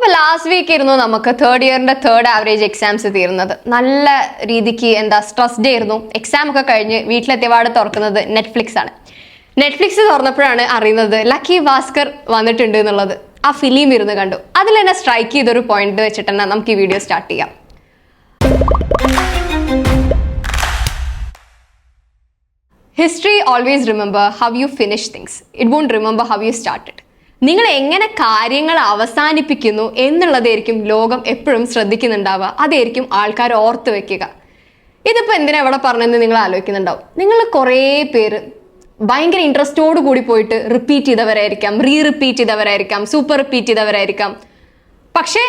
അപ്പൊ last week ആയിരുന്നു നമുക്ക് തേർഡ് ഇയറിന്റെ തേർഡ് ആവറേജ് എക്സാംസ് തീർന്നത്. നല്ല രീതിക്ക് എന്താ സ്ട്രെസ്ഡ് ആയിരുന്നു. എക്സാം ഒക്കെ കഴിഞ്ഞ് വീട്ടിലെത്തിയപാട് തുറക്കുന്നത് നെറ്റ്ഫ്ലിക്സ് ആണ്. നെറ്റ്ഫ്ലിക്സ് തുറന്നപ്പോഴാണ് അറിയുന്നത് ലക്കി ഭാസ്കർ വന്നിട്ടുണ്ട് എന്നുള്ളത്. ആ ഫിലിം ഇരുന്ന് കണ്ടു. അതിൽ തന്നെ സ്ട്രൈക്ക് ചെയ്തൊരു പോയിന്റ് വെച്ചിട്ട് തന്നെ നമുക്ക് ഈ വീഡിയോ സ്റ്റാർട്ട് ചെയ്യാം. History always remember how you finish things it won't remember how you started നിങ്ങൾ എങ്ങനെ കാര്യങ്ങൾ അവസാനിപ്പിക്കുന്നു എന്നുള്ളതായിരിക്കും ലോകം എപ്പോഴും ശ്രദ്ധിക്കുന്നുണ്ടാവുക. അതായിരിക്കും ആൾക്കാർ ഓർത്ത് വെക്കുക. ഇതിപ്പോൾ എന്തിനാ ഇവിടെ പറഞ്ഞതെന്ന് നിങ്ങൾ ആലോചിക്കുന്നുണ്ടാവും. നിങ്ങൾ കുറേ പേര് ഭയങ്കര ഇൻട്രസ്റ്റോട് കൂടി പോയിട്ട് റിപ്പീറ്റ് ചെയ്തവരായിരിക്കാം റീ റിപ്പീറ്റ് ചെയ്തവരായിരിക്കാം സൂപ്പർ റിപ്പീറ്റ് ചെയ്തവരായിരിക്കാം. പക്ഷേ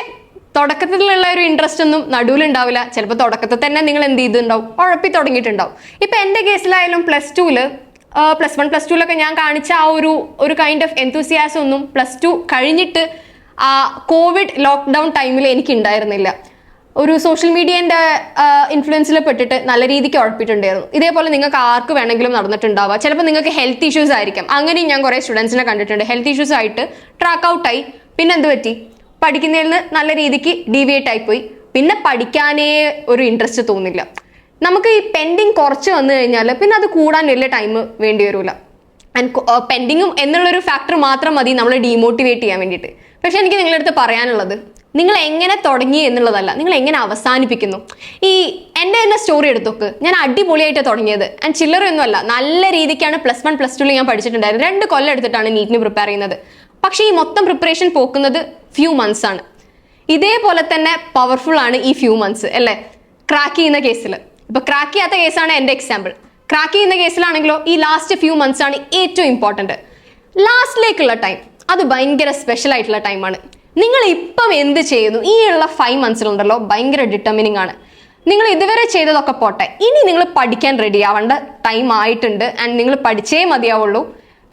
തുടക്കത്തിലുള്ള ഒരു ഇൻട്രസ്റ്റ് ഒന്നും നടുവിലുണ്ടാവില്ല ചിലപ്പോൾ തുടക്കത്തിൽ തന്നെ നിങ്ങൾ എന്ത് ചെയ്തിട്ടുണ്ടാവും? ഉഴപ്പി തുടങ്ങിയിട്ടുണ്ടാവും. ഇപ്പം എന്റെ കേസിലായാലും പ്ലസ് ടുവിൽ പ്ലസ് വൺ പ്ലസ് ടുവിലൊക്കെ ഞാൻ കാണിച്ച ആ ഒരു ഒരു കൈൻഡ് ഓഫ് എന്തൂസിയാസം ഒന്നും പ്ലസ് ടു കഴിഞ്ഞിട്ട് ആ കോവിഡ് ലോക്ക്ഡൗൺ ടൈമിൽ എനിക്ക് ഉണ്ടായിരുന്നില്ല ഒരു സോഷ്യൽ മീഡിയന്റെ ഇൻഫ്ലുവൻസിൽ പെട്ടിട്ട് നല്ല രീതിക്ക് ഉഴപ്പിട്ടുണ്ടായിരുന്നു ഇതേപോലെ നിങ്ങൾക്ക് ആർക്ക് വേണമെങ്കിലും നടന്നിട്ടുണ്ടാവുക ചിലപ്പോൾ നിങ്ങൾക്ക് ഹെൽത്ത് ഇഷ്യൂസ് ആയിരിക്കും. അങ്ങനെയും ഞാൻ കുറേ സ്റ്റുഡൻസിനെ കണ്ടിട്ടുണ്ട്. ഹെൽത്ത് ഇഷ്യൂസ് ആയിട്ട് ട്രാക്ക് ഔട്ട് ആയി. പിന്നെ എന്ത് പറ്റി? പഠിക്കുന്നതിൽ നിന്ന് നല്ല രീതിക്ക് ഡീവിയേറ്റ് ആയിപ്പോയി പിന്നെ പഠിക്കാനേ ഒരു ഇൻട്രസ്റ്റ് തോന്നില്ല. നമുക്ക് ഈ പെൻഡിങ് കുറച്ച് വന്നു കഴിഞ്ഞാൽ പിന്നെ അത് കൂടാൻ വലിയ ടൈം വേണ്ടി വരില്ല ആൻഡ് പെൻഡിങ്ങും എന്നുള്ളൊരു ഫാക്ടർ മാത്രം മതി നമ്മളെ ഡീമോട്ടിവേറ്റ് ചെയ്യാൻ വേണ്ടിയിട്ട്. പക്ഷെ എനിക്ക് നിങ്ങളുടെ അടുത്ത് പറയാനുള്ളത് നിങ്ങൾ എങ്ങനെ തുടങ്ങി എന്നുള്ളതല്ല നിങ്ങൾ എങ്ങനെ അവസാനിപ്പിക്കുന്നു? ഈ എന്റെ തന്നെ സ്റ്റോറി എടുത്തോക്ക്. ഞാൻ അടിപൊളിയായിട്ട് തുടങ്ങിയത്. ആൻഡ് ചില്ലറൊന്നുമല്ല നല്ല രീതിക്കാണ് പ്ലസ് വൺ പ്ലസ് ടുവിൽ ഞാൻ പഠിച്ചിട്ടുണ്ടായിരുന്നു രണ്ട് കൊല്ലം എടുത്തിട്ടാണ് നീറ്റിന് പ്രിപ്പയർ ചെയ്യുന്നത്. പക്ഷേ ഈ മൊത്തം പ്രിപ്പറേഷൻ പോക്കുന്നത് ഫ്യൂ മന്ത്സ് ആണ്. ഇതേപോലെ തന്നെ പവർഫുൾ ആണ് ഈ ഫ്യൂ മന്ത്സ് അല്ലേ? ക്രാക്ക് ചെയ്യുന്ന കേസിൽ ഇപ്പൊ ക്രാക്ക് ചെയ്യാത്ത കേസാണ് എന്റെ എക്സാമ്പിൾ ക്രാക്ക് ചെയ്യുന്ന കേസിലാണെങ്കിലോ ഈ ലാസ്റ്റ് ഫ്യൂ മന്ത്സ് ആണ് ഏറ്റവും ഇമ്പോർട്ടന്റ് ലാസ്റ്റിലേക്കുള്ള ടൈം അത് ഭയങ്കര സ്പെഷ്യൽ ആയിട്ടുള്ള ടൈമാണ് നിങ്ങൾ ഇപ്പം എന്ത് ചെയ്യുന്നു? ഈ ഉള്ള ഫൈവ് മന്ത്സിലുണ്ടല്ലോ ഭയങ്കര ഡിറ്റർമിനിങ് ആണ്. നിങ്ങൾ ഇതുവരെ ചെയ്തതൊക്കെ പോട്ടെ. ഇനി നിങ്ങൾ പഠിക്കാൻ റെഡി ആവേണ്ട ടൈം ആയിട്ടുണ്ട് ആൻഡ് നിങ്ങൾ പഠിച്ചേ മതിയാവുള്ളൂ.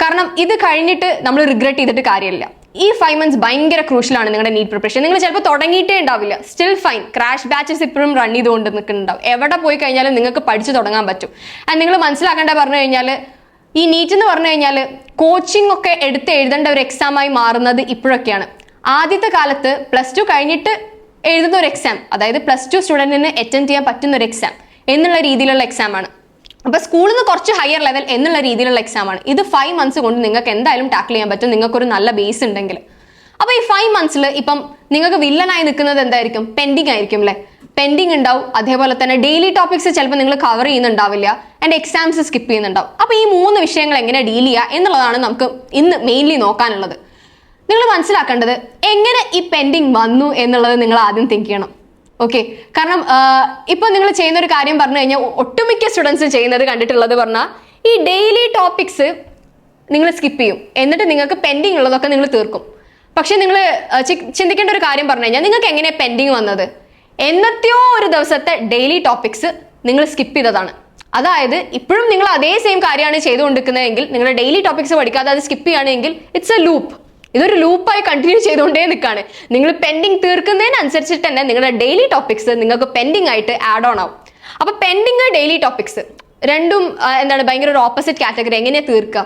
കാരണം ഇത് കഴിഞ്ഞിട്ട് നമ്മൾ റിഗ്രറ്റ് ചെയ്തിട്ട് കാര്യമില്ല. ഈ ഫൈവ് മന്ത്സ് ഭയങ്കര ക്രൂഷ്യലാണ് നിങ്ങളുടെ നീറ്റ് പ്രിപ്പറേഷൻ നിങ്ങൾ ചിലപ്പോൾ തുടങ്ങിയിട്ടേ ഉണ്ടാവില്ല. സ്റ്റിൽ ഫൈൻ ക്രാഷ് ബാച്ചസ് ഇപ്പോഴും റൺ ചെയ്തുകൊണ്ട് നിൽക്കുന്നുണ്ടാവും. എവിടെ പോയി കഴിഞ്ഞാലും നിങ്ങൾക്ക് പഠിച്ചു തുടങ്ങാൻ പറ്റും. ആൻഡ് നിങ്ങൾ മനസ്സിലാക്കേണ്ട പറഞ്ഞു കഴിഞ്ഞാൽ ഈ നീറ്റ് എന്ന് പറഞ്ഞു കഴിഞ്ഞാൽ കോച്ചിങ് ഒക്കെ എടുത്ത് എഴുതേണ്ട ഒരു എക്സാമായി മാറുന്നത് ഇപ്പോഴൊക്കെയാണ്. ആദ്യത്തെ കാലത്ത് പ്ലസ് ടു കഴിഞ്ഞിട്ട് എഴുതുന്ന ഒരു എക്സാം അതായത് പ്ലസ് ടു സ്റ്റുഡന്റിന് അറ്റൻഡ് ചെയ്യാൻ പറ്റുന്ന ഒരു എക്സാം എന്നുള്ള രീതിയിലുള്ള എക്സാം ആണ്. അപ്പൊ സ്കൂളിൽ നിന്ന് കുറച്ച് ഹയർ ലെവൽ എന്നുള്ള രീതിയിലുള്ള എക്സാം ആണ്. ഇത് ഫൈവ് മന്ത്സ് കൊണ്ട് നിങ്ങൾക്ക് എന്തായാലും ടാക്കിൾ ചെയ്യാൻ പറ്റും. നിങ്ങൾക്കൊരു നല്ല ബേസ് ഉണ്ടെങ്കിൽ. അപ്പൊ ഈ ഫൈവ് മന്ത്സിൽ ഇപ്പം നിങ്ങൾക്ക് വില്ലനായി നിൽക്കുന്നത് എന്തായിരിക്കും? പെൻഡിങ് ആയിരിക്കും അല്ലെ പെൻഡിങ് ഉണ്ടാവും. അതേപോലെ തന്നെ ഡെയിലി ടോപ്പിക്സ് ചിലപ്പോൾ നിങ്ങൾ കവർ ചെയ്യുന്നുണ്ടാവില്ല. ആൻഡ് എക്സാംസ് സ്കിപ്പ് ചെയ്യുന്നുണ്ടാവും. അപ്പൊ ഈ മൂന്ന് വിഷയങ്ങൾ എങ്ങനെ ഡീൽ ചെയ്യുക എന്നുള്ളതാണ് നമുക്ക് ഇന്ന് മെയിൻലി നോക്കാനുള്ളത്. നിങ്ങൾ മനസ്സിലാക്കേണ്ടത് എങ്ങനെ ഈ പെൻഡിങ് വന്നു എന്നുള്ളത് നിങ്ങൾ ആദ്യം തിങ്ക് ചെയ്യണം. ഓക്കെ കാരണം ഇപ്പൊ നിങ്ങൾ ചെയ്യുന്ന ഒരു കാര്യം പറഞ്ഞു കഴിഞ്ഞാൽ ഒട്ടുമിക്ക സ്റ്റുഡൻസ് ചെയ്യുന്നത് കണ്ടിട്ടുള്ളത് പറഞ്ഞാൽ ഈ ഡെയിലി ടോപ്പിക്സ് നിങ്ങൾ സ്കിപ്പ് ചെയ്യും. എന്നിട്ട് നിങ്ങൾക്ക് പെൻഡിങ് ഉള്ളതൊക്കെ നിങ്ങൾ തീർക്കും. പക്ഷെ നിങ്ങൾ ചിന്തിക്കേണ്ട ഒരു കാര്യം പറഞ്ഞു കഴിഞ്ഞാൽ നിങ്ങൾക്ക് എങ്ങനെയാണ് പെൻഡിങ് വന്നത്? എന്നത്തെയോ ഒരു ദിവസത്തെ ഡെയിലി ടോപ്പിക്സ് നിങ്ങൾ സ്കിപ്പ് ചെയ്തതാണ്. അതായത് ഇപ്പോഴും നിങ്ങൾ അതേ സെയിം കാര്യമാണ് ചെയ്തുകൊണ്ടിരിക്കുന്നതെങ്കിൽ നിങ്ങളുടെ ഡെയിലി ടോപ്പിക്സ് പഠിക്കാതെ അത് സ്കിപ്പ് ചെയ്യുകയാണെങ്കിൽ ഇറ്റ്സ് എ ലൂപ്പ് ഇതൊരു ലൂപ്പായി കണ്ടിന്യൂ ചെയ്തുകൊണ്ടേ നിൽക്കുകയാണ് നിങ്ങൾ പെൻഡിങ് തീർക്കുന്നതിനനുസരിച്ചിട്ട് തന്നെ നിങ്ങളുടെ ഡെയിലി ടോപ്പിക്സ് നിങ്ങൾക്ക് പെൻഡിങ് ആയിട്ട് ആഡ് ഓൺ ആവും. അപ്പൊ പെൻഡിങ് ഡെയിലി ടോപ്പിക്സ് രണ്ടും എന്താണ് ഭയങ്കര ഒരു ഓപ്പോസിറ്റ് കാറ്റഗറി എങ്ങനെ തീർക്കുക?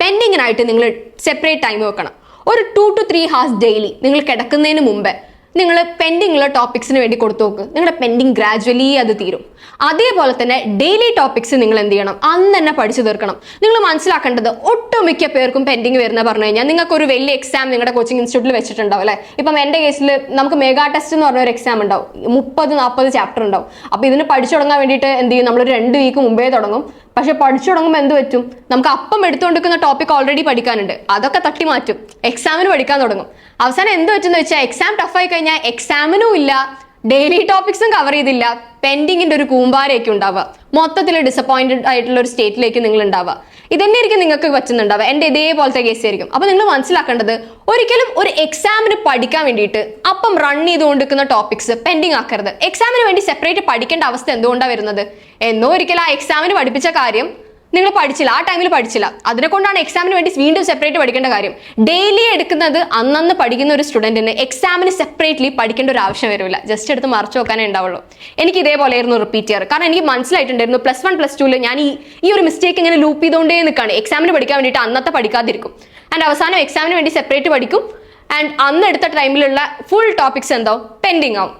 പെൻഡിങ്ങിനായിട്ട് നിങ്ങൾ സെപ്പറേറ്റ് ടൈം വെക്കണം. ഒരു two two three hours daily നിങ്ങൾ കിടക്കുന്നതിന് മുമ്പേ നിങ്ങൾ പെൻഡിങ് ഉള്ള ടോപ്പിക്സിന് വേണ്ടി കൊടുത്തു നോക്ക്. നിങ്ങളുടെ പെൻഡിങ് ഗ്രാജുവലി അത് തീരും. അതേപോലെ തന്നെ ഡെയിലി ടോപ്പിക്സ് നിങ്ങൾ എന്ത് ചെയ്യണം? അന്ന് തന്നെ പഠിച്ചു തീർക്കണം. നിങ്ങൾ മനസ്സിലാക്കേണ്ടത് ഒട്ടുമിക്ക പേർക്കും പെൻഡിങ് വരുന്ന പറഞ്ഞു കഴിഞ്ഞാൽ നിങ്ങൾക്ക് ഒരു വലിയ എക്സാം നിങ്ങളുടെ കോച്ചിങ് ഇൻസ്റ്റിറ്റ്യൂട്ടിൽ വെച്ചിട്ടുണ്ടാവും അല്ലേ? ഇപ്പം എന്റെ കേസിൽ നമുക്ക് മെഗാ ടെസ്റ്റ് എന്ന് പറഞ്ഞ ഒരു എക്സാം ഉണ്ടാവും. മുപ്പത് നാൽപ്പത് ചാപ്റ്റർ ഉണ്ടാവും. അപ്പോൾ ഇതിന് പഠിച്ചു തുടങ്ങാൻ വേണ്ടിയിട്ട് എന്ത് ചെയ്യും? നമ്മൾ രണ്ട് വീക്ക് മുമ്പേ തുടങ്ങും. പക്ഷെ പഠിച്ചു തുടങ്ങുമ്പോൾ എന്ത് പറ്റും? നമുക്ക് അപ്പം എടുത്തുകൊണ്ടിരിക്കുന്ന ടോപ്പിക് ഓൾറെഡി പഠിക്കാനുണ്ട്. അതൊക്കെ തട്ടി മാറ്റും. എക്സാമിന് പഠിക്കാൻ തുടങ്ങും. അവസാനം എന്ത് പറ്റുമെന്ന് വെച്ചാൽ എക്സാം ടഫായി കഴിഞ്ഞാൽ എക്സാമിനും ഇല്ല. ഡെയിലി ടോപ്പിക്സും കവർ ചെയ്തില്ല. പെൻഡിങ്ങിന്റെ ഒരു കൂമ്പാരയൊക്കെ ഉണ്ടാവുക. മൊത്തത്തിൽ ഡിസപ്പോയിന്റഡ് ആയിട്ടുള്ള ഒരു സ്റ്റേറ്റിലേക്ക് നിങ്ങൾ ഉണ്ടാവുക ഇതന്നെയായിരിക്കും നിങ്ങൾക്ക് പറ്റുന്നുണ്ടാവുക. എന്റെ ഇതേപോലത്തെ കേസ് ആയിരിക്കും. അപ്പൊ നിങ്ങൾ മനസ്സിലാക്കേണ്ടത് ഒരിക്കലും ഒരു എക്സാമിന് പഠിക്കാൻ വേണ്ടിയിട്ട് അപ്പം റൺ ചെയ്തുകൊണ്ടിരിക്കുന്ന ടോപ്പിക്സ് പെൻഡിങ് ആക്കരുത്. എക്സാമിന് വേണ്ടി സെപ്പറേറ്റ് പഠിക്കേണ്ട അവസ്ഥ എന്തുകൊണ്ടാണ് വരുന്നത്? എന്നോ ഒരിക്കലും ആ എക്സാമിന് പഠിപ്പിച്ച കാര്യം നിങ്ങൾ പഠിച്ചില്ല ആ ടൈമിൽ പഠിച്ചില്ല. അതിനെ കൊണ്ടാണ് എക്സാമിന് വേണ്ടി വീണ്ടും സെപ്പറേറ്റ് പഠിക്കേണ്ട കാര്യം. ഡെയിലി എടുക്കുന്നത് അന്നന്ന് പഠിക്കുന്ന ഒരു സ്റ്റുഡന്റിന് എക്സാമിന് സെപ്പറേറ്റ്ലി പഠിക്കേണ്ട ഒരു ആവശ്യം വരില്ല ജസ്റ്റ് എടുത്ത് മറച്ചു നോക്കാനേ ഉണ്ടാവുള്ളൂ. എനിക്ക് ഇതേപോലെ ആയിരുന്നു റിപ്പീറ്റ് ചെയ്യാറ് കാരണം എനിക്ക് മനസ്സിലായിട്ടുണ്ടായിരുന്നു പ്ലസ് വൺ പ്ലസ് ടുവിൽ ഞാൻ ഈ ഈ ഒരു മിസ്റ്റേക്ക് ഇങ്ങനെ ലൂപ്പ് ചെയ്തുകൊണ്ടേ നിൽക്കുകയാണ് എക്സാമിന് പഠിക്കാൻ വേണ്ടിയിട്ട് അന്നത്തെ പഠിക്കാതിരിക്കും. ആൻഡ് അവസാനം എക്സാമിന് വേണ്ടി സെപ്പറേറ്റ് പഠിക്കും. ആൻഡ് അന്ന് എടുത്ത ടൈമിലുള്ള ഫുൾ ടോപ്പിക്സ് എന്തോ പെൻഡിങ് ആവും.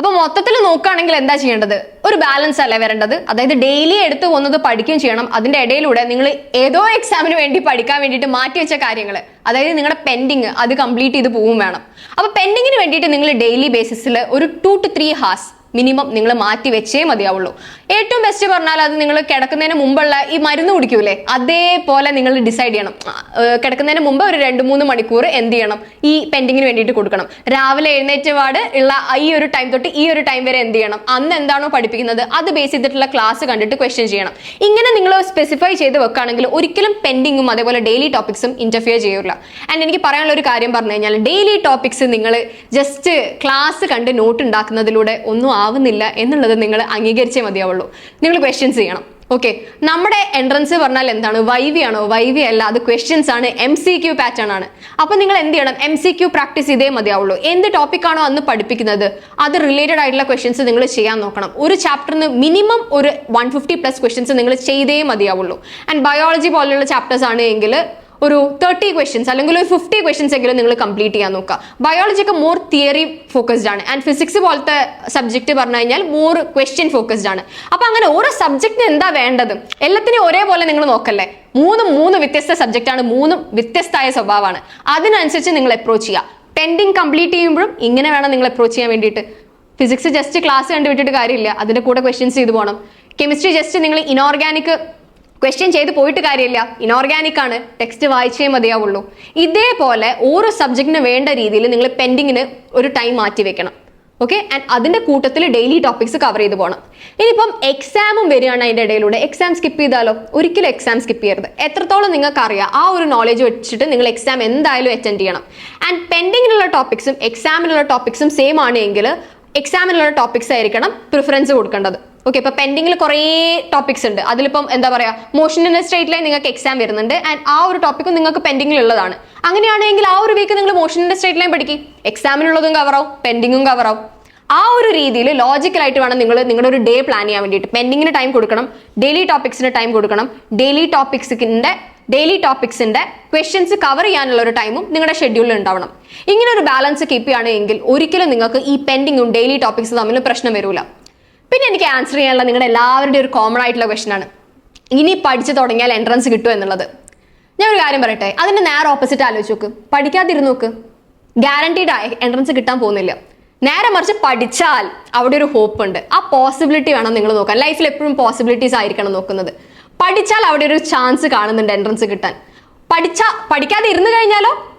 അപ്പൊ മൊത്തത്തിൽ നോക്കുകയാണെങ്കിൽ എന്താ ചെയ്യേണ്ടത്? ഒരു ബാലൻസ് അല്ലേ വരേണ്ടത്? അതായത് ഡെയിലി എടുത്തു പോകുന്നത് പഠിക്കുകയും ചെയ്യണം. അതിന്റെ ഇടയിലൂടെ നിങ്ങൾ ഏതോ എക്സാമിന് വേണ്ടി പഠിക്കാൻ വേണ്ടിയിട്ട് മാറ്റി വെച്ച കാര്യങ്ങൾ അതായത് നിങ്ങളുടെ പെൻഡിങ് അത് കംപ്ലീറ്റ് ചെയ്ത് പോവും വേണം. അപ്പൊ പെൻഡിങ്ങിന് വേണ്ടിയിട്ട് നിങ്ങൾ ഡെയിലി ബേസിസിൽ ഒരു two two three hours minimum നിങ്ങൾ മാറ്റി വെച്ചേ മതിയാവുള്ളൂ. ഏറ്റവും ബെസ്റ്റ് പറഞ്ഞാൽ അത് നിങ്ങൾ കിടക്കുന്നതിന് മുമ്പുള്ള ഈ മരുന്ന് കുടിക്കൂലേ? അതേപോലെ നിങ്ങൾ ഡിസൈഡ് ചെയ്യണം. കിടക്കുന്നതിന് മുമ്പ് ഒരു രണ്ട് മൂന്ന് മണിക്കൂർ എന്ത് ചെയ്യണം? ഈ പെൻഡിങ്ങിന് വേണ്ടിയിട്ട് കൊടുക്കണം. രാവിലെ എഴുന്നേറ്റ പാട് ഉള്ള ഈ ഒരു ടൈം തൊട്ട് ഈ ഒരു ടൈം വരെ എന്ത് ചെയ്യണം? അന്ന് എന്താണോ പഠിപ്പിക്കുന്നത് അത് ബേസ് ചെയ്തിട്ടുള്ള ക്ലാസ് കണ്ടിട്ട് ക്വസ്റ്റ്യൻ ചെയ്യണം. ഇങ്ങനെ നിങ്ങൾ സ്പെസിഫൈ ചെയ്ത് വെക്കുകയാണെങ്കിൽ ഒരിക്കലും പെൻഡിങ്ങും അതേപോലെ ഡെയിലി ടോപ്പിക്സും ഇന്റർഫിയർ ചെയ്യില്ല ആൻഡ് എനിക്ക് പറയാനുള്ള ഒരു കാര്യം പറഞ്ഞു കഴിഞ്ഞാൽ ഡെയിലി ടോപ്പിക്സ് നിങ്ങൾ ജസ്റ്റ് ക്ലാസ് കണ്ട് നോട്ട് ഉണ്ടാക്കുന്നതിലൂടെ ഒന്നും ആവുന്നില്ല എന്നുള്ളത് നിങ്ങൾ അംഗീകരിച്ചേ മതിയാവുള്ളൂ. നിങ്ങൾ ക്വസ്റ്റ്യൻസ് ചെയ്യണം. ഓക്കെ നമ്മുടെ എൻട്രൻസ് പറഞ്ഞാൽ എന്താണ്? വൈവി ആണോ? വൈവി അല്ല. അത് ക്വസ്റ്റ്യൻസ് ആണ്. എം സി ക്യൂ പാറ്റേൺ ആണ്. അപ്പോൾ നിങ്ങൾ എന്ത് ചെയ്യണം? എം സി ക്യൂ പ്രാക്ടീസ് ചെയ്തേ മതിയാവുള്ളൂ. എന്ത് ടോപ്പിക് ആണോ അന്ന് പഠിപ്പിക്കുന്നത്? അത് റിലേറ്റഡ് ആയിട്ടുള്ള ക്വസ്റ്റ്യൻസ് നിങ്ങൾ ചെയ്യാൻ നോക്കണം. ഒരു ചാപ്റ്ററിന് മിനിമം ഒരു വൺ ഫിഫ്റ്റി പ്ലസ് ക്വസ്റ്റ്യൻസ് നിങ്ങൾ ചെയ്തേ മതിയാവുള്ളൂ. ആൻഡ് ബയോളജി പോലെയുള്ള ചാപ്റ്റേഴ്സ് ആണ് എങ്കിൽ ഒരു തേർട്ടി ക്വസ്റ്റ്യൻസ് അല്ലെങ്കിൽ ഒരു ഫിഫ്റ്റി ക്വസ്റ്റ്യൻസ് എങ്കിലും നിങ്ങൾ കംപ്ലീറ്റ് ചെയ്യാൻ നോക്കുക. ബയോളജി ഒക്കെ മോർ തിയറി ഫോക്കസ്ഡ് ആണ്. ആൻഡ് ഫിസിക്സ് പോലത്തെ സബ്ജക്ട് പറഞ്ഞു കഴിഞ്ഞാൽ മോർ ക്വസ്റ്റ്യൻ ഫോക്കസ്ഡ് ആണ്. അപ്പൊ അങ്ങനെ ഓരോ സബ്ജക്റ്റിന് എന്താ വേണ്ടത്? എല്ലാത്തിനും ഒരേപോലെ നിങ്ങൾ നോക്കല്ലേ? മൂന്നും മൂന്ന് വ്യത്യസ്ത സബ്ജക്റ്റ് ആണ്. മൂന്നും വ്യത്യസ്തമായ സ്വഭാവമാണ്. അതിനനുസരിച്ച് നിങ്ങൾ അപ്രോച്ച് ചെയ്യുക. പെൻഡിങ് കംപ്ലീറ്റ് ചെയ്യുമ്പോഴും ഇങ്ങനെ വേണം നിങ്ങൾ അപ്രോച്ച് ചെയ്യാൻ വേണ്ടിയിട്ട്. ഫിസിക്സ് ജസ്റ്റ് ക്ലാസ് കണ്ടുവിട്ടിട്ട് കാര്യമില്ല. അതിന്റെ കൂടെ ക്വസ്റ്റ്യൻസ് ചെയ്തു പോകണം കെമിസ്ട്രി ജസ്റ്റ് നിങ്ങൾ ഇനോർഗാനിക് ക്വസ്റ്റ്യൻ ചെയ്ത് പോയിട്ട് കാര്യമില്ല. ഇനോർഗാനിക് ആണ്. ടെക്സ്റ്റ് വായിച്ചേ മതിയാവുള്ളൂ. ഇതേപോലെ ഓരോ സബ്ജക്റ്റിന് വേണ്ട രീതിയിൽ നിങ്ങൾ പെൻഡിങ്ങിന് ഒരു ടൈം മാറ്റി വെക്കണം. ഓക്കെ ആൻഡ് അതിന്റെ കൂട്ടത്തിൽ ഡെയിലി ടോപ്പിക്സ് കവർ ചെയ്ത് പോകണം ഇനിയിപ്പം എക്സാമും വരികയാണ് അതിന്റെ ഇടയിലൂടെ. എക്സാം സ്കിപ്പ് ചെയ്താലോ? ഒരിക്കലും എക്സാം സ്കിപ്പ് ചെയ്യരുത്. എത്രത്തോളം നിങ്ങൾക്ക് അറിയാം ആ ഒരു നോളജ് വെച്ചിട്ട് നിങ്ങൾ എക്സാം എന്തായാലും അറ്റൻഡ് ചെയ്യണം. ആൻഡ് പെൻഡിങ്ങിലുള്ള ടോപ്പിക്സും എക്സാമിനുള്ള ടോപ്പിക്സും സെയിം ആണെങ്കിൽ എക്സാമിനുള്ള ടോപ്പിക്സ് ആയിരിക്കണം പ്രിഫറൻസ് കൊടുക്കേണ്ടത്. ഓക്കെ ഇപ്പൊ പെൻഡിങ്ങിൽ കുറേ ടോപ്പിക്സ് ഉണ്ട്. അതിലിപ്പം എന്താ പറയാ മോഷൻ ഇൻ ലൈൻ നിങ്ങൾക്ക് എക്സാം വരുന്നുണ്ട്. ആൻഡ് ആ ഒരു ടോപ്പിക്കും നിങ്ങൾക്ക് പെൻഡിങ്ങിൽ ഉള്ളതാണ്. അങ്ങനെയാണെങ്കിൽ ആ ഒരു വീക്ക് നിങ്ങൾ മോഷൻ ഇൻ ലൈൻ പഠിക്കും. എക്സാമിനുള്ളതും കവറാവും പെൻഡിങ്ങും കവറാവും ആ ഒരു രീതിയിൽ ലോജിക്കലായിട്ട് വേണം നിങ്ങൾ നിങ്ങളുടെ ഒരു ഡേ പ്ലാൻ ചെയ്യാൻ വേണ്ടിയിട്ട്. പെൻഡിങ്ങിന് ടൈം കൊടുക്കണം ഡെയിലി ടോപ്പിക്സിന് ടൈം കൊടുക്കണം. ഡെയിലി ടോപ്പിക്സിന്റെ ഡെയിലി ടോപ്പിക്സിന്റെ ക്വസ്റ്റ്യൻസ് കവർ ചെയ്യാനുള്ള ഒരു ടൈമും നിങ്ങളുടെ ഷെഡ്യൂളിൽ ഉണ്ടാവണം. ഇങ്ങനെ ഒരു ബാലൻസ് കീപ്പ് ചെയ്യുകയാണെങ്കിൽ ഒരിക്കലും നിങ്ങൾക്ക് ഈ പെൻഡിങ്ങും ഡെയിലി ടോപ്പിക്സും തമ്മിൽ പ്രശ്നം വരില്ല പിന്നെ എനിക്ക് ആൻസർ ചെയ്യാനുള്ള നിങ്ങളുടെ എല്ലാവരുടെയും ഒരു കോമൺ ആയിട്ടുള്ള ക്വസ്റ്റൻ ആണ്. ഇനി പഠിച്ചു തുടങ്ങിയാൽ എൻട്രൻസ് കിട്ടുമോ എന്നുള്ളത്. ഞാൻ ഒരു കാര്യം പറയട്ടെ? അതിന്റെ നേരെ ഓപ്പോസിറ്റ് ആലോചിച്ച് നോക്ക്. പഠിക്കാതിരുന്ന് നോക്ക്. ഗ്യാരണ്ടീഡ് ആയി എൻട്രൻസ് കിട്ടാൻ പോകുന്നില്ല. നേരെ മറിച്ച് പഠിച്ചാൽ അവിടെ ഒരു ഹോപ്പ് ഉണ്ട്. ആ പോസിബിലിറ്റി വേണം നിങ്ങൾ നോക്കാൻ. ലൈഫിൽ എപ്പോഴും പോസിബിലിറ്റീസ് ആയിരിക്കണം നോക്കുന്നത്. പഠിച്ചാൽ അവിടെ ഒരു ചാൻസ് കാണുന്നുണ്ട് എൻട്രൻസ് കിട്ടാൻ. പഠിച്ച പഠിക്കാതെ ഇരുന്ന് കഴിഞ്ഞാലോ?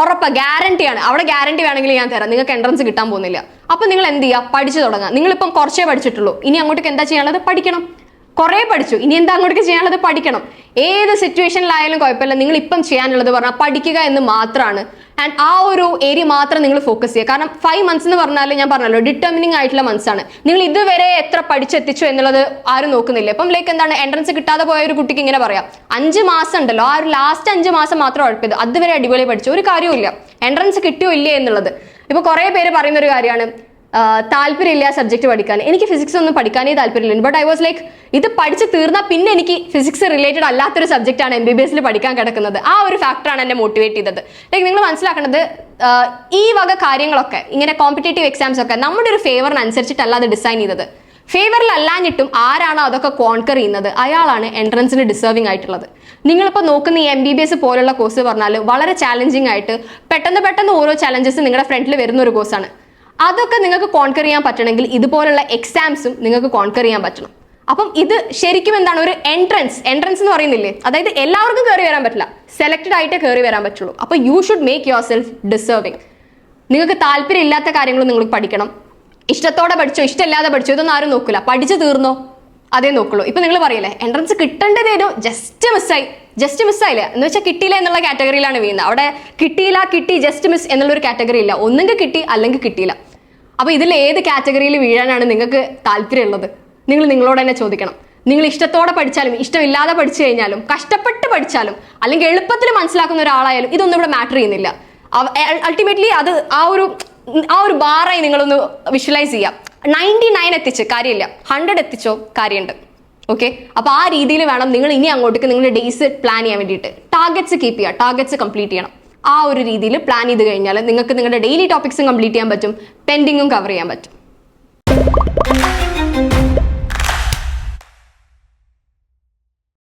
ഉറപ്പ് ഗ്യാരണ്ടിയാണ് അവിടെ ഗ്യാരണ്ടി വേണമെങ്കിൽ ഞാൻ തരാം. നിങ്ങൾക്ക് എൻട്രൻസ് കിട്ടാൻ പോകുന്നില്ല. അപ്പൊ നിങ്ങൾ എന്ത് ചെയ്യുക? പഠിച്ചു തുടങ്ങുക. നിങ്ങളിപ്പം കുറച്ചേ പഠിച്ചിട്ടുള്ളൂ. ഇനി അങ്ങോട്ടേക്ക് എന്താ ചെയ്യാനുള്ളത്? പഠിക്കണം. കുറേ പഠിച്ചു. ഇനി എന്താ അങ്ങോട്ടേക്ക് ചെയ്യാനുള്ളത്? പഠിക്കണം. ഏത് സിറ്റുവേഷനിലായാലും കുഴപ്പമില്ല. നിങ്ങൾ ഇപ്പം ചെയ്യാനുള്ളത് പറഞ്ഞാൽ പഠിക്കുക എന്ന് മാത്രമാണ്. ആൻഡ് ആ ഒരു ഏരിയ മാത്രം നിങ്ങൾ ഫോക്കസ് ചെയ്യുക. കാരണം ഫൈവ് മന്ത്സ് എന്ന് പറഞ്ഞാൽ ഞാൻ പറഞ്ഞല്ലോ ഡിറ്റർമിനിങ് ആയിട്ടുള്ള മന്ത്സ് ആണ്. നിങ്ങൾ ഇതുവരെ എത്ര പഠിച്ചെത്തിച്ചു എന്നുള്ളത് ആരും നോക്കുന്നില്ല. ഇപ്പം ലൈക്ക് എന്താണ്? എൻട്രൻസ് കിട്ടാതെ പോയ ഒരു കുട്ടിക്ക് ഇങ്ങനെ പറയാം. അഞ്ച് മാസം ഉണ്ടല്ലോ. ആ ഒരു ലാസ്റ്റ് അഞ്ച് മാസം മാത്രം ഉഴപ്പിയത്. അതുവരെ അടിപൊളി പഠിച്ചു. ഒരു കാര്യമില്ല എൻട്രൻസ് കിട്ടിയോ ഇല്ലേ എന്നുള്ളത്. ഇപ്പൊ കുറെ പേര് പറയുന്ന ഒരു കാര്യമാണ്. താല്പര്യമില്ല സബ്ജക്ട് പഠിക്കാൻ. എനിക്ക് ഫിസിക്സ് ഒന്നും പഠിക്കാനേ താല്പര്യമില്ല. ബട്ട് ഐ വാസ് ലൈക്ക് ഇത് പഠിച്ച് തീർന്നാൽ പിന്നെ എനിക്ക് ഫിസിക്സ് റിലേറ്റഡ് അല്ലാത്തൊരു സബ്ജക്റ്റ് ആണ് എം ബി ബി എസിൽ പഠിക്കാൻ കിടക്കുന്നത്. ആ ഒരു ഫാക്ടറാണ് എന്നെ മോട്ടിവേറ്റ് ചെയ്തത്. ലൈക്ക് നിങ്ങൾ മനസ്സിലാക്കേണ്ടത് ഈ വക കാര്യങ്ങളൊക്കെ ഇങ്ങനെ കോമ്പറ്റേറ്റീവ് എക്സാംസ് ഒക്കെ നമ്മുടെ ഒരു ഫേവറിനനുസരിച്ചിട്ടല്ല അത് ഡിസൈൻ ചെയ്തത്. ഫേവറിൽ അല്ലാഞ്ഞിട്ടും ആരാണോ അതൊക്കെ കോൺകർ ചെയ്യുന്നത് അയാളാണ് എൻട്രൻസിന് ഡിസേർവിംഗ് ആയിട്ടുള്ളത്. നിങ്ങളിപ്പോൾ നോക്കുന്ന ഈ എം ബി ബി എസ് പോലുള്ള കോഴ്സ് പറഞ്ഞാൽ വളരെ ചാലഞ്ചിങ് ആയിട്ട് പെട്ടെന്ന് പെട്ടെന്ന് ഓരോ ചാലഞ്ചസ് നിങ്ങളുടെ ഫ്രണ്ടിൽ വരുന്ന ഒരു കോഴ്സാണ് അതൊക്കെ നിങ്ങൾക്ക് കോൺകർ ചെയ്യാൻ പറ്റണമെങ്കിൽ ഇതുപോലുള്ള എക്സാംസും നിങ്ങൾക്ക് കോൺകർ ചെയ്യാൻ പറ്റണം. അപ്പം ഇത് ശരിക്കും എന്താണ്? ഒരു എൻട്രൻസ് എൻട്രൻസ് എന്ന് പറയുന്നില്ലേ? അതായത് എല്ലാവർക്കും കയറി വരാൻ പറ്റില്ല. സെലക്റ്റഡ് ആയിട്ടേ കയറി വരാൻ പറ്റുള്ളൂ. അപ്പോൾ you should make yourself deserving നിങ്ങൾക്ക് താല്പര്യം ഇല്ലാത്ത കാര്യങ്ങൾ നിങ്ങൾ പഠിക്കണം. ഇഷ്ടത്തോടെ പഠിച്ചോ ഇഷ്ടമില്ലാതെ പഠിച്ചോ ഇതൊന്നും ആരും നോക്കില്ല പഠിച്ചു തീർന്നോ? അതേ നോക്കുള്ളൂ. ഇപ്പൊ നിങ്ങൾ പറയില്ലേ എൻട്രൻസ് കിട്ടേണ്ടതേനോ ജസ്റ്റ് മിസ്സായി ജസ്റ്റ് മിസ്സായില്ല എന്ന് വെച്ചാൽ കിട്ടിയില്ല എന്നുള്ള കാറ്റഗറിയിലാണ് വീഴുന്നത്. അവിടെ കിട്ടിയില്ല കിട്ടി ജസ്റ്റ് മിസ് എന്നുള്ളൊരു കാറ്റഗറി ഇല്ല. ഒന്നെങ്കിൽ കിട്ടി അല്ലെങ്കിൽ കിട്ടിയില്ല. അപ്പോൾ ഇതിൽ ഏത് കാറ്റഗറിയിൽ വീഴാനാണ് നിങ്ങൾക്ക് താല്പര്യമുള്ളത്? നിങ്ങൾ നിങ്ങളോട് തന്നെ ചോദിക്കണം. നിങ്ങൾ ഇഷ്ടത്തോടെ പഠിച്ചാലും ഇഷ്ടമില്ലാതെ പഠിച്ചു കഴിഞ്ഞാലും കഷ്ടപ്പെട്ട് പഠിച്ചാലും അല്ലെങ്കിൽ എളുപ്പത്തിൽ മനസ്സിലാക്കുന്ന ഒരാളായാലും ഇതൊന്നും ഇവിടെ മാറ്റർ ചെയ്യുന്നില്ല. അൾട്ടിമേറ്റ്ലി അത് ആ ഒരു ആ ഒരു ബാറായി നിങ്ങളൊന്ന് വിഷ്വലൈസ് ചെയ്യാം. നയന്റി നയൻ എത്തിച്ച് കാര്യമില്ല. ഹൺഡ്രഡ് എത്തിച്ചോ? കാര്യമുണ്ട്. ഓക്കെ അപ്പൊ ആ രീതിയിൽ വേണം നിങ്ങൾ ഇനി അങ്ങോട്ടേക്ക് നിങ്ങളുടെ ഡേയ്സ് പ്ലാൻ ചെയ്യാൻ വേണ്ടിയിട്ട്. ടാർഗറ്റ്സ് കീപ്പ് ചെയ്യുക. ടാർഗറ്റ്സ് കംപ്ലീറ്റ് ചെയ്യണം. ആ ഒരു രീതിയിൽ പ്ലാൻ ചെയ്ത് കഴിഞ്ഞാൽ നിങ്ങൾക്ക് നിങ്ങളുടെ ഡെയിലി ടോപ്പിക്സും കംപ്ലീറ്റ് ചെയ്യാൻ പറ്റും. പെൻഡിങ്ങും കവർ ചെയ്യാൻ പറ്റും.